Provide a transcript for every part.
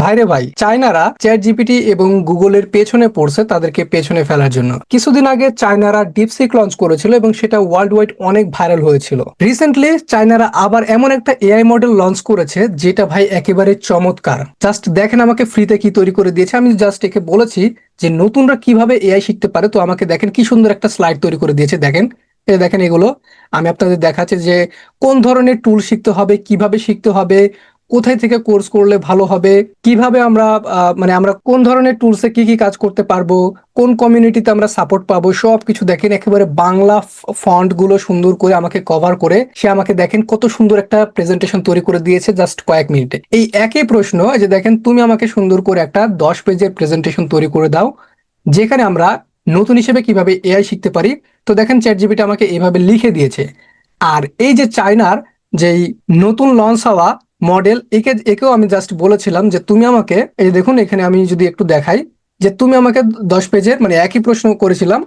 ভাইরে ভাই, চায়নারা chat GPT এবং গুগলের পেছনে পড়ছে তাদেরকে পেছনে ফেলার জন্য। কিছুদিন আগে চায়নারা ডিপসিক লঞ্চ করেছিল এবং সেটা ওয়ার্ল্ড ওয়াইড অনেক ভাইরাল হয়েছিল। রিসেন্টলি চায়নারা আবার এমন একটা এআই মডেল লঞ্চ করেছে, যেটা ভাই একেবারে চমৎকার। জাস্ট দেখেন আমাকে ফ্রিতে কি তৈরি করে দিয়েছে। আমি জাস্ট একে বলেছি যে নতুনরা কীভাবে এআই শিখতে পারে। তো আমাকে দেখেন কি সুন্দর একটা স্লাইড তৈরি করে দিয়েছে। দেখেন দেখেন এগুলো। আমি আপনাদের দেখাচ্ছি যে কোন ধরনের টুল শিখতে হবে, কীভাবে শিখতে হবে কোথায় থেকে কোর্স করলে ভালো হবে? কীভাবে আমরা মানে আমরা কোন ধরনের টুলসে কি কি কাজ করতে পারব? কোন কমিউনিটিতে আমরা সাপোর্ট পাবো? সব কিছু দেখেন, একেবারে বাংলা ফন্টগুলো সুন্দর করে আমাকে কভার করে সে আমাকে দেখেন কত সুন্দর একটা প্রেজেন্টেশন তৈরি করে দিয়েছে জাস্ট কয়েক মিনিটে। এই একই প্রশ্ন যে দেখেন, তুমি আমাকে সুন্দর করে একটা দশ পেজের প্রেজেন্টেশন তৈরি করে দাও, যেখানে আমরা নতুন হিসেবে কীভাবে এআই শিখতে পারি? তো দেখেন চ্যাট জিপিটি আমাকে এভাবে লিখে দিয়েছে। আর এই যে চায়নার যেই নতুন লঞ্চ হওয়া মডেল একে, একেও আমি জাস্ট বলেছিলাম যে তুমি আমাকে, এই যে দেখুন এখানে আমি যদি একটু দেখাই, যে তুমি আমাকে দশ পেজের মানে একই প্রশ্ন করেছিলাম,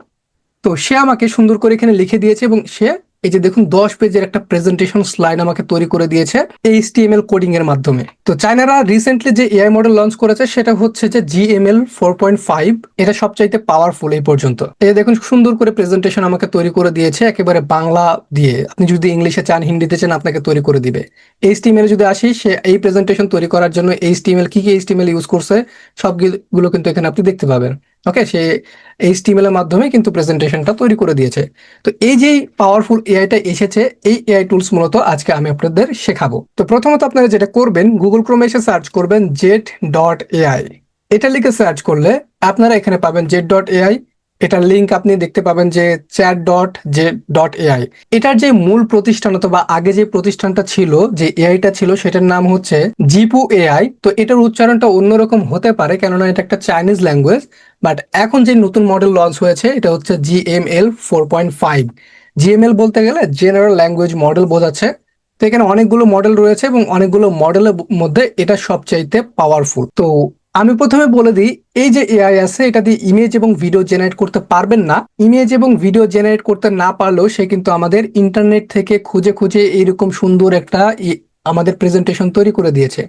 তো সে আমাকে সুন্দর করে এখানে লিখে দিয়েছে এবং সে এই যে দেখুন, দশ পেজের একটা প্রেজেন্টেশন স্লাইড আমাকে তৈরি করে দিয়েছে এইচটিএমএল কোডিং এর মাধ্যমে। তো চায়নারা রিসেন্টলি যে এআই মডেল লঞ্চ করেছে, সেটা হচ্ছে যে জিএমএল ফোর পয়েন্ট ফাইভ এটা সবচাইতে পাওয়ারফুল এই পর্যন্ত। এই যে দেখুন, সুন্দর করে প্রেজেন্টেশন আমাকে তৈরি করে দিয়েছে, একেবারে বাংলা দিয়ে। আপনি যদি ইংলিশে চান, হিন্দিতে চান, আপনাকে তৈরি করে দিবে। এইচটিএমএল যদি আসি, সে এই প্রেজেন্টেশন তৈরি করার জন্য এইচটিএমএল, কি কি এইচটিএমএল ইউজ করছে, সবগুলো কিন্তু এখানে আপনি দেখতে পাবেন। ওকে সে এইচটিএমএল এর মাধ্যমে কিন্তু প্রেজেন্টেশনটা তৈরি করে দিয়েছে। তো এই যে পাওয়ারফুল এআইটা এসেছে, এই এআই টুলস মূলত আজকে আমি আপনাদের শেখাবো। তো প্রথমত আপনারা যেটা করবেন গুগল ক্রোমে এসে সার্চ করবেন জেট ডট এআই এটা লিখে সার্চ করলে আপনারা এখানে পাবেন জেট ডট এআই এটার লিংক আপনি দেখতে পাবেন যে chat dot Z dot AI এটার যে মূল প্রতিষ্ঠান অথবা আগে যে প্রতিষ্ঠানটা ছিল, যে এআইটা ছিল, সেটার নাম হচ্ছে জিপু এআই তো এটার উচ্চারণটা অন্যরকম হতে পারে, কেননা এটা একটা চাইনিজ ল্যাঙ্গুয়েজ বাট এখন যে নতুন মডেল লঞ্চ হয়েছে, এটা হচ্ছে GML four point five GML বলতে গেলে জেনারেল ল্যাঙ্গুয়েজ মডেল বোঝাচ্ছে। তো এখানে অনেকগুলো মডেল রয়েছে এবং অনেকগুলো মডেলের মধ্যে এটা সবচাইতে পাওয়ারফুল তো আমি প্রথমে বলে দিই, এই যে এআই আছে, এটা দিয়ে ইমেজ এবং ভিডিও জেনারেট করতে পারবেন না। ইমেজ এবং ভিডিও জেনারেট করতে না পারলেও সে কিন্তু আমাদের ইন্টারনেট থেকে খুঁজে খুঁজে এইরকম সুন্দর একটা আমাদের প্রেজেন্টেশন তৈরি করে দিয়েছে।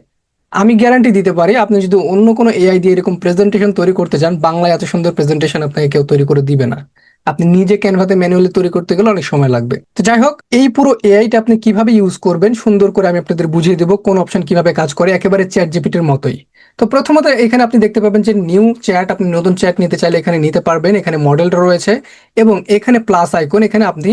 আমি গ্যারান্টি দিতে পারি, আপনি যদি অন্য কোনো এআই দিয়ে এরকম প্রেজেন্টেশন তৈরি করতে চান, বাংলায় এত সুন্দর প্রেজেন্টেশন আপনাকে কেউ তৈরি করে দিবে না। আপনি নিজে ক্যানভাতে ম্যানুয়ালি তৈরি করতে গেলে অনেক সময় লাগবে। তো যাই হোক, এই পুরো এআইটা আপনি কীভাবে ইউজ করবেন, সুন্দর করে আমি আপনাদের বুঝিয়ে দেবো, কোন অপশন কীভাবে কাজ করে, একেবারে চ্যাট জিপিটির মতোই। তো প্রথমত এখানে আপনি দেখতে পাবেন যে নিউ চ্যাট আপনি নতুন চ্যাট নিতে চাইলে এখানে নিতে পারবেন, এখানে মডেলটা রয়েছে এবং এখানে প্লাস আইকন এখানে আপনি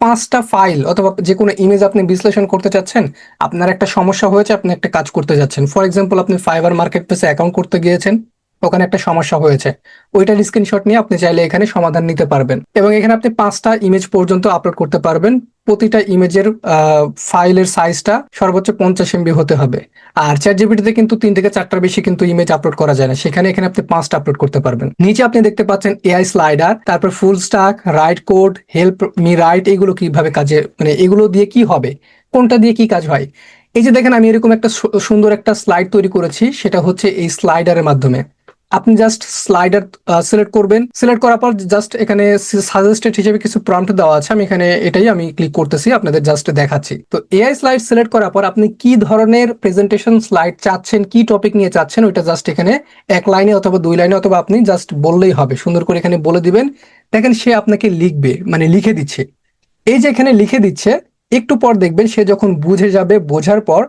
পাঁচটা ফাইল অথবা যে কোনো ইমেজ আপনি বিশ্লেষণ করতে চাচ্ছেন, আপনার একটা সমস্যা হয়েছে, আপনি একটা কাজ করতে যাচ্ছেন। ফর এক্সাম্পল আপনি ফাইবার মার্কেট প্লেসে অ্যাকাউন্ট করতে গিয়েছেন ওখানে একটা সমস্যা হয়েছে। ওইটার স্ক্রিনশট নিয়ে আপনি চাইলে এখানে সমাধান নিতে পারবেন। এবং এখানে আপনি পাঁচটা ইমেজ পর্যন্ত আপলোড করতে পারবেন। প্রতিটা ইমেজের ফাইলের সাইজটা সর্বোচ্চ পঞ্চাশ এমবি হতে হবে। আর চ্যাট জিপিটিতে কিন্তু তিন থেকে চারটার বেশি কিন্তু ইমেজ আপলোড করা যায় না। সেখানে এখানে আপনি পাঁচটা আপলোড করতে পারবেন। নিচে আপনি দেখতে পাচ্ছেন এআই স্লাইডার তারপর full stack write code help me write এগুলো কীভাবে কাজে মানে এগুলো দিয়ে কি হবে? কোনটা দিয়ে কি কাজ হয়? এই যে দেখেন আমি এরকম একটা সুন্দর একটা স্লাইড তৈরি করেছি। সেটা হচ্ছে এই স্লাইডারের মাধ্যমে। আপনি জাস্ট স্লাইডার সিলেক্ট করবেন। সিলেক্ট করার পর জাস্ট এখানে সাজেস্টেড হিসেবে কিছু প্রম্পট দেওয়া আছে। আমি এখানে এটাই আমি ক্লিক করতেছি, আপনাদের জাস্ট দেখাচ্ছি। তো এআই স্লাইড সিলেক্ট করার পর আপনি কি ধরনের প্রেজেন্টেশন স্লাইড চাচ্ছেন, কি টপিক নিয়ে চাচ্ছেন, ওইটা জাস্ট এখানে এক লাইনে অথবা দুই লাইনে অথবা আপনি জাস্ট বললেই হবে। সুন্দর করে এখানে বলে দিবেন। দেখেন সে আপনাকে লিখবে মানে লিখে দিচ্ছে। এই যে এখানে লিখে দিচ্ছে, একটু পর দেখবেন সে যখন বুঝে যাবে, বোঝার পর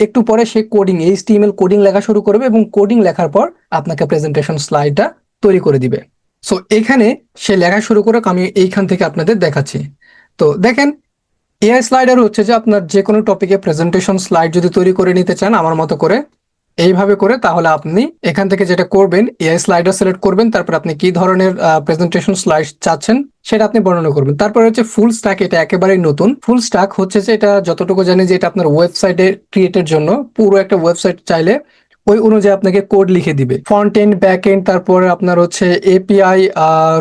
একটু পরে সে কোডিং এইচটিএমএল কোডিং লেখা শুরু করবে এবং কোডিং লেখার পর আপনাকে প্রেজেন্টেশন স্লাইডটা তৈরি করে দিবে। সো এখানে সে লেখা শুরু করে আমি এইখান থেকে আপনাদের দেখাচ্ছি। তো, দেখেন এআই স্লাইডার হচ্ছে যে আপনার যে কোনো টপিকে প্রেজেন্টেশন স্লাইড যদি তৈরি করে নিতে চান, আমার মতো করে এইভাবে করে তাহলে আপনি এখান থেকে যেটা করবেন, এআই স্লাইডার সিলেক্ট করবেন, তারপর আপনি কি ধরনের প্রেজেন্টেশন স্লাইড চাচ্ছেন সেটা আপনি বর্ণনা করবেন। তারপর হচ্ছে ফুল স্ট্যাক এটা একেবারেই নতুন। ফুল স্ট্যাক হচ্ছে যে এটা যতটুকু জানি যে এটা আপনার ওয়েবসাইটে ক্রিয়েটের জন্য। পুরো একটা ওয়েবসাইট চাইলে ওই অনুযায়ী আপনাকে কোড লিখে দিবে। ফ্রন্ট এন্ড ব্যাক এন্ড তারপরে আপনার হচ্ছে এপিআই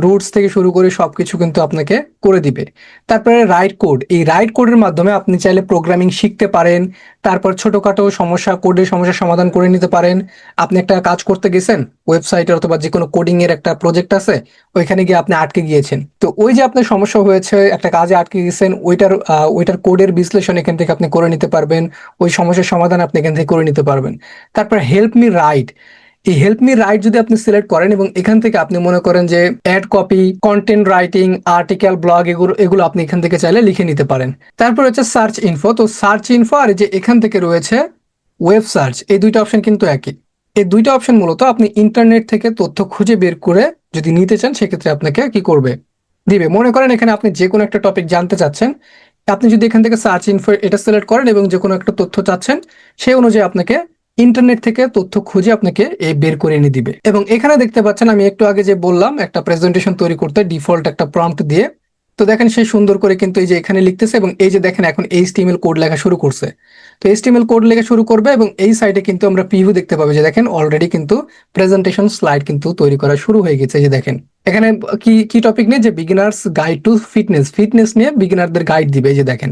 রুটস থেকে শুরু করে সবকিছু কিন্তু আপনাকে করে দিবে। তারপরে রাইট কোড এই রাইট কোডের মাধ্যমে আপনি চাইলে প্রোগ্রামিং শিখতে পারেন, তারপর ছোটখাটো সমস্যা কোডের সমস্যার সমাধান করে নিতে পারেন। আপনি একটা কাজ করতে গেছেন ওয়েবসাইটের অথবা যে কোনো কোডিং এর একটা প্রজেক্ট আছে, ওইখানে গিয়ে আপনি আটকে গিয়েছেন। তো ওই যে আপনার সমস্যা হয়েছে, একটা কাজে আটকে গেছেন ওইটার ওইটার কোডের বিশ্লেষণ এখান থেকে আপনি করে নিতে পারবেন, ওই সমস্যার সমাধান আপনি এখান থেকে করে নিতে পারবেন। তারপর হেল্প মি রাইট এই হেল্প মি রাইট যদি আপনি সিলেক্ট করেন এবং এখান থেকে আপনি মনে করেন যে ad copy content writing article blog এগুলো এগুলো আপনি এখান থেকে চাইলে লিখে নিতে পারেন। তারপর হচ্ছে সার্চ ইনফো তো সার্চ ইনফো আর যে এখান থেকে রয়েছে ওয়েব সার্চ এই দুইটা অপশন কিন্তু একই। এই দুইটা অপশন মূলত আপনি ইন্টারনেট থেকে তথ্য খুঁজে বের করে যদি নিতে চান, সেক্ষেত্রে আপনাকে কি করবে? দিবে। মনে করেন এখানে আপনি যে কোনো একটা টপিক জানতে চাচ্ছেন, আপনি যদি এখান থেকে সার্চ ইনফো এটা সিলেক্ট করেন এবং যে কোনো একটা তথ্য চাচ্ছেন, সেই অনুযায়ী আপনাকে ইন্টারনেট থেকে তথ্য খুঁজে আপনাকে এই বের করে এনে দিবে। এবং এখানে দেখতে পাচ্ছেন, আমি একটু আগে যে বললাম, একটা প্রেজেন্টেশন তৈরি করতে ডিফল্ট একটা প্রম্পট দিয়ে। তো দেখেন সে সুন্দর করে কিন্তু এই যে এখানে লিখতেছে এবং এই যে দেখেন এখন এই এইচটিএমএল কোড লেখা শুরু করছে। তো এই এইচটিএমএল কোড লেখা শুরু করবে এবং এই সাইডে কিন্তু আমরা প্রিভিউ দেখতে পাবো যে দেখেন অলরেডি কিন্তু প্রেজেন্টেশন স্লাইড কিন্তু তৈরি করা শুরু হয়ে গেছে যে দেখেন। এখানে কি কি টপিক নিয়ে? যে beginners guide to fitness fitness নিয়ে বিগিনারদের গাইড দিবে, এই যে দেখেন।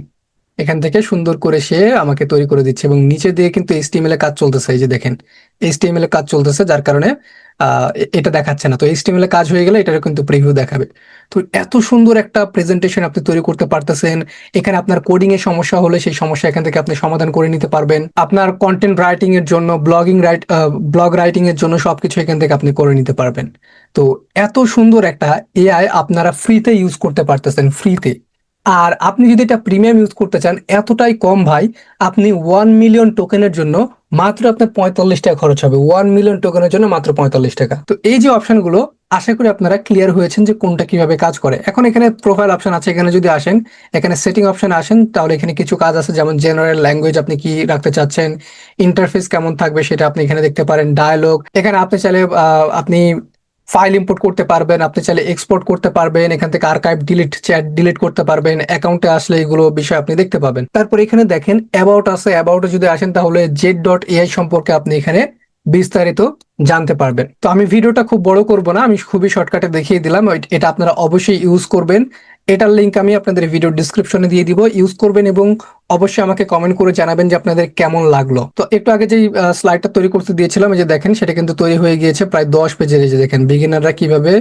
এখান থেকে সুন্দর করে সে আমাকে তৈরি করে দিচ্ছে এবং নিচে দিয়ে কিন্তু এইচটিএমএল এর কাজ চলতেছে, এই যে দেখেন। এইচটিএমএল কাজ চলতেছে, যার কারণে এটা দেখাচ্ছে না। তো এইচটিএমএল এর কাজ হয়ে গেলে এটার কিন্তু প্রিভিউ দেখাবে। তো এত সুন্দর একটা প্রেজেন্টেশন আপনি তৈরি করতে পারতেছেন। এখানে আপনার কোডিং এর সমস্যা হলে সেই সমস্যা এখান থেকে আপনি সমাধান করে নিতে পারবেন। আপনার কন্টেন্ট রাইটিং এর জন্য ব্লগিং রাইট ব্লগ রাইটিং এর জন্য সবকিছু এখান থেকে আপনি করে নিতে পারবেন। তো এত সুন্দর একটা এআই আপনারা ফ্রিতে ইউজ করতে পারতেছেন ফ্রিতে আর আপনি যদি এটা প্রিমিয়াম ইউজ করতে চান, এতটাই কম ভাই, আপনি ওয়ান মিলিয়ন টোকেনের জন্য মাত্র আপনার পঁয়তাল্লিশ টাকা খরচ হবে। ওয়ান মিলিয়ন টোকেনের জন্য মাত্র পঁয়তাল্লিশ টাকা। তো এই যে অপশনগুলো আশা করি আপনারা ক্লিয়ার হয়েছেন যে কোনটা কীভাবে কাজ করে। এখন এখানে প্রোফাইল অপশন আছে, এখানে যদি আসেন, এখানে সেটিং অপশন আসেন, তাহলে এখানে কিছু কাজ আছে, যেমন জেনারেল ল্যাঙ্গুয়েজ আপনি কি রাখতে চাচ্ছেন ইন্টারফেস কেমন থাকবে সেটা আপনি এখানে দেখতে পারেন ডায়ালগ এখানে আপনি চাইলে আপনি ফাইল ইম্পোর্ট করতে পারবেন, আপনি চাইলে এক্সপোর্ট করতে পারবেন, এখান থেকে আর্কাইভ ডিলিট চ্যাট ডিলিট করতে পারবেন অ্যাকাউন্টে আসলে এগুলো বিষয় আপনি দেখতে পাবেন। তারপর এখানে দেখেন অ্যাবাউট আছে অ্যাবাউটে যদি আসেন তাহলে জেড ডট এআই সম্পর্কে আপনি এখানে বিস্তারিত জানতে পারবেন। তো আমি ভিডিওটা খুব বড় করব না, আমি খুবই শর্টকাটে দেখিয়ে দিলাম এটা আপনারা অবশ্যই ইউজ করবেন। এটার লিঙ্ক আমি আপনাদের ভিডিও ডিসক্রিপশনে দিয়ে দিব। ইউজ করবেন এবং অবশ্যই আমাকে কমেন্ট করে জানাবেন যে আপনাদের কেমন লাগল। তো একটু আগে যেই স্লাইডটা তৈরি করতে দিয়েছিলাম যে দেখেন, সেটা কিন্তু তৈরি হয়ে গিয়েছে প্রায় দশ পেজের, এই যে দেখেন বিগিনাররা কীভাবে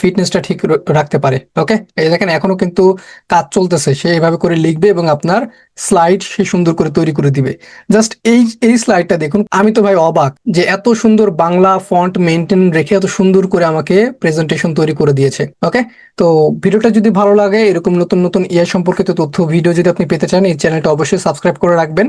ফিটনেসটা ঠিক রাখতে পারে। ওকে এই দেখেন, এখনও কিন্তু কাজ চলতেছে। সে এভাবে করে লিখবে এবং আপনার স্লাইড সে সুন্দর করে তৈরি করে দিবে। জাস্ট এই এই স্লাইডটা দেখুন। আমি তো ভাই অবাক যে এত সুন্দর বাংলা ফন্ট মেনটেন রেখে এত সুন্দর করে আমাকে প্রেজেন্টেশন তৈরি করে দিয়েছে। ওকে তো ভিডিওটা যদি ভালো লাগে, এরকম নতুন নতুন ইয়ে সম্পর্কিত তথ্য ভিডিও যদি আপনি পেতে চান, এই চ্যানেলটা অবশ্যই সাবস্ক্রাইব করে রাখবেন।